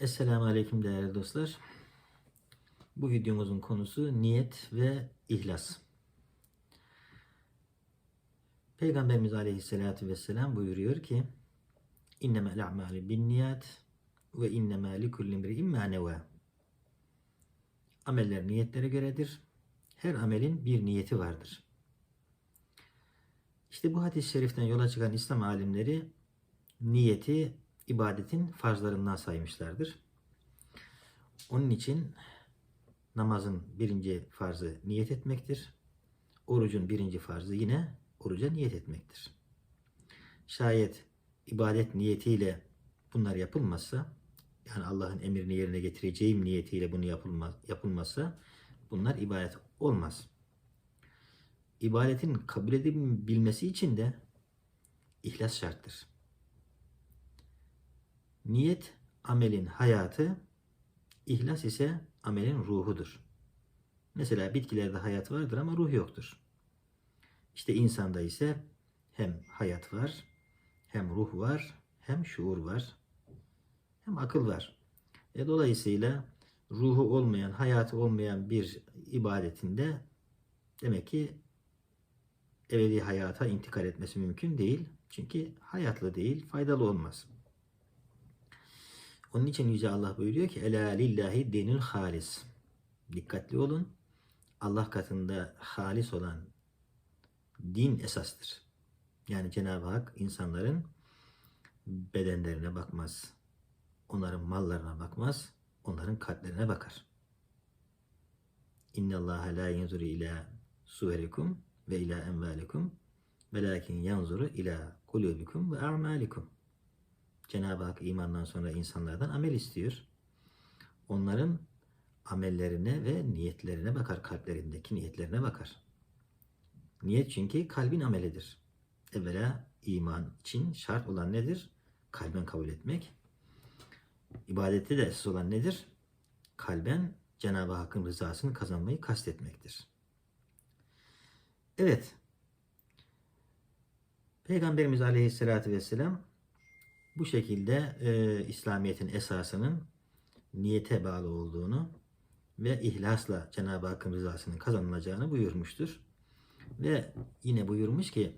Esselamu Aleyküm değerli dostlar. Bu videomuzun konusu niyet ve ihlas. Peygamberimiz Aleyhisselatü Vesselam buyuruyor ki İnnemel a'mali bin niyat ve innemâ likulli imri'in mâ nevâ. Ameller niyetlere göredir. Her amelin bir niyeti vardır. İşte bu hadis-i şeriften yola çıkan İslam alimleri niyeti ibadetin farzlarından saymışlardır. Onun için namazın birinci farzı niyet etmektir. Orucun birinci farzı yine oruca niyet etmektir. Şayet ibadet niyetiyle bunlar yapılmazsa, yani Allah'ın emrini yerine getireceğim niyetiyle bunu yapılmaz, yapılmazsa bunlar ibadet olmaz. İbadetin kabul edilebilmesi için de ihlas şarttır. Niyet amelin hayatı, ihlas ise amelin ruhudur. Mesela bitkilerde hayat vardır ama ruh yoktur. İşte insanda ise hem hayat var, hem ruh var, hem şuur var, hem akıl var. E dolayısıyla ruhu olmayan, hayatı olmayan bir ibadetinde demek ki ebedi hayata intikal etmesi mümkün değil. Çünkü hayatlı değil, faydalı olmaz. Onun için Yüce Allah buyuruyor ki Ela lillahi dinül halis. Dikkatli olun. Allah katında halis olan din esastır. Yani Cenab-ı Hak insanların bedenlerine bakmaz. Onların mallarına bakmaz. Onların kalplerine bakar. İnne Allah la yanzuru ila suverikum ve ila envalikum velakin yanzuru ila kulubikum ve a'malikum. Cenab-ı Hak imandan sonra insanlardan amel istiyor. Onların amellerine ve niyetlerine bakar, kalplerindeki niyetlerine bakar. Niyet çünkü kalbin amelidir. Evvela iman için şart olan nedir? Kalben kabul etmek. İbadette de esas olan nedir? Kalben Cenab-ı Hakk'ın rızasını kazanmayı kastetmektir. Evet. Peygamberimiz Aleyhisselatü Vesselam bu şekilde e, İslamiyet'in esasının niyete bağlı olduğunu ve ihlasla Cenab-ı Hakk'ın rızasının kazanılacağını buyurmuştur. Ve yine buyurmuş ki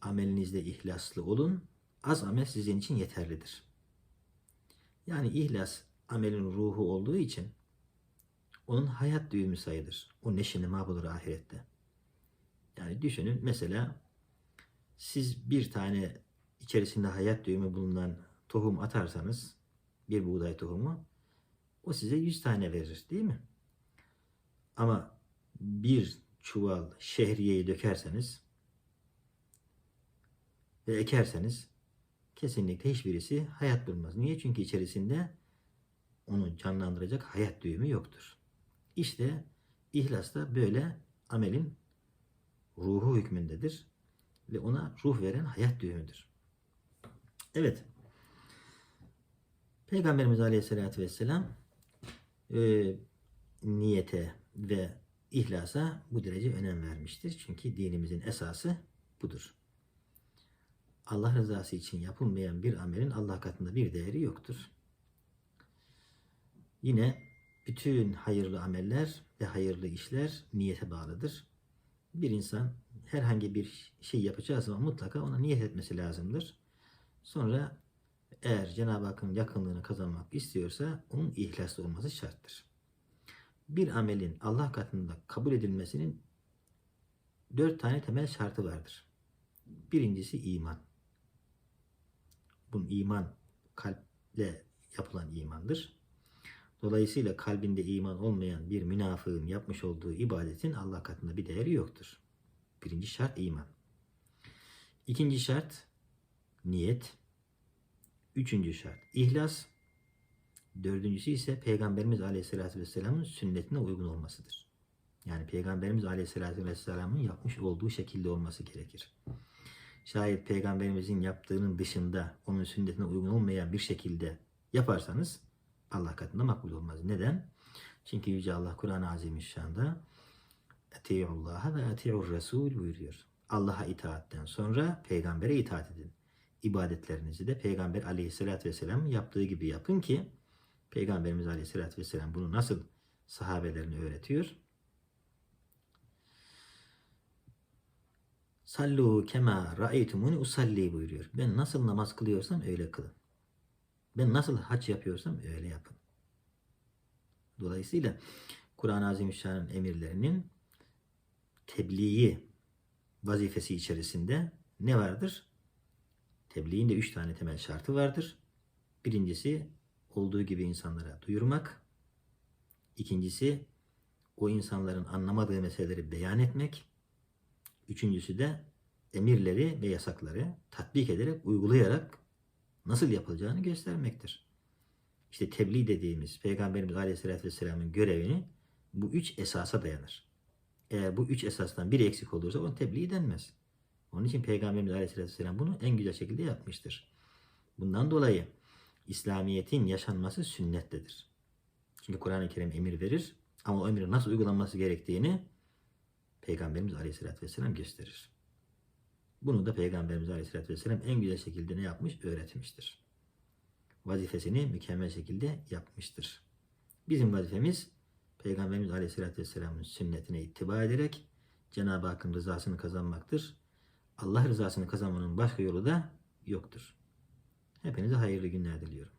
amelinizde ihlaslı olun, az amel sizin için yeterlidir. Yani ihlas amelin ruhu olduğu için onun hayat düğümü sayılır. O neşe nema bulur ahirette. Yani düşünün mesela siz bir tane içerisinde hayat düğümü bulunan tohum atarsanız bir buğday tohumu o size 100 tane verir değil mi? Ama bir çuval şehriyeyi dökerseniz ve ekerseniz kesinlikle hiçbirisi hayat bulmaz. Niye? Çünkü içerisinde onu canlandıracak hayat düğümü yoktur. İşte ihlas da böyle amelin ruhu hükmündedir ve ona ruh veren hayat düğümüdür. Evet. Peygamberimiz Aleyhisselatü Vesselam e, niyete ve ihlasa bu derece önem vermiştir. Çünkü dinimizin esası budur. Allah rızası için yapılmayan bir amelin Allah katında bir değeri yoktur. Yine bütün hayırlı ameller ve hayırlı işler niyete bağlıdır. Bir insan herhangi bir şey yapacağı zaman mutlaka ona niyet etmesi lazımdır. Sonra eğer Cenab-ı Hakk'ın yakınlığını kazanmak istiyorsa onun ihlaslı olması şarttır. Bir amelin Allah katında kabul edilmesinin dört tane temel şartı vardır. Birincisi iman. Bunun iman kalple yapılan imandır. Dolayısıyla kalbinde iman olmayan bir münafığın yapmış olduğu ibadetin Allah katında bir değeri yoktur. Birinci şart iman. İkinci şart niyet. Üçüncü şart ihlas. Dördüncüsü ise Peygamberimiz Aleyhisselatü Vesselam'ın sünnetine uygun olmasıdır. Yani Peygamberimiz Aleyhisselatü Vesselam'ın yapmış olduğu şekilde olması gerekir. Şayet Peygamberimizin yaptığının dışında onun sünnetine uygun olmayan bir şekilde yaparsanız Allah katında makbul olmaz. Neden? Çünkü Yüce Allah Kur'an-ı Azimüşşan'da Eti'ullaha ve eti'ur Resul buyuruyor. Allah'a itaatten sonra peygambere itaat edin. İbadetlerinizi de peygamber aleyhissalatü vesselam yaptığı gibi yapın ki Peygamberimiz Aleyhisselatü Vesselam bunu nasıl sahabelerine öğretiyor? Sallu kema ra'eytumuni usalli buyuruyor. Ben nasıl namaz kılıyorsam öyle kılın. Ben nasıl hac yapıyorsam öyle yapın. Dolayısıyla Kur'an-ı Azimüşşan'ın emirlerinin tebliği vazifesi içerisinde ne vardır? Tebliğin de üç tane temel şartı vardır. Birincisi olduğu gibi insanlara duyurmak. İkincisi o insanların anlamadığı meseleleri beyan etmek. Üçüncüsü de emirleri ve yasakları tatbik ederek, uygulayarak nasıl yapılacağını göstermektir. İşte tebliğ dediğimiz Peygamberimiz Aleyhisselatü Vesselam'ın görevini bu üç esasa dayanır. Eğer bu üç esasdan biri eksik olursa onun tebliğ denmez. Onun için Peygamberimiz Aleyhisselatü Vesselam bunu en güzel şekilde yapmıştır. Bundan dolayı İslamiyet'in yaşanması sünnettedir. Çünkü Kur'an-ı Kerim emir verir ama o emrin nasıl uygulanması gerektiğini Peygamberimiz Aleyhisselatü Vesselam gösterir. Bunu da Peygamberimiz Aleyhisselatü Vesselam en güzel şekilde ne yapmış? Öğretmiştir. Vazifesini mükemmel şekilde yapmıştır. Bizim vazifemiz Peygamberimiz Aleyhisselatü Vesselam'ın sünnetine ittiba ederek Cenab-ı Hakk'ın rızasını kazanmaktır. Allah rızasını kazanmanın başka yolu da yoktur. Hepinize hayırlı günler diliyorum.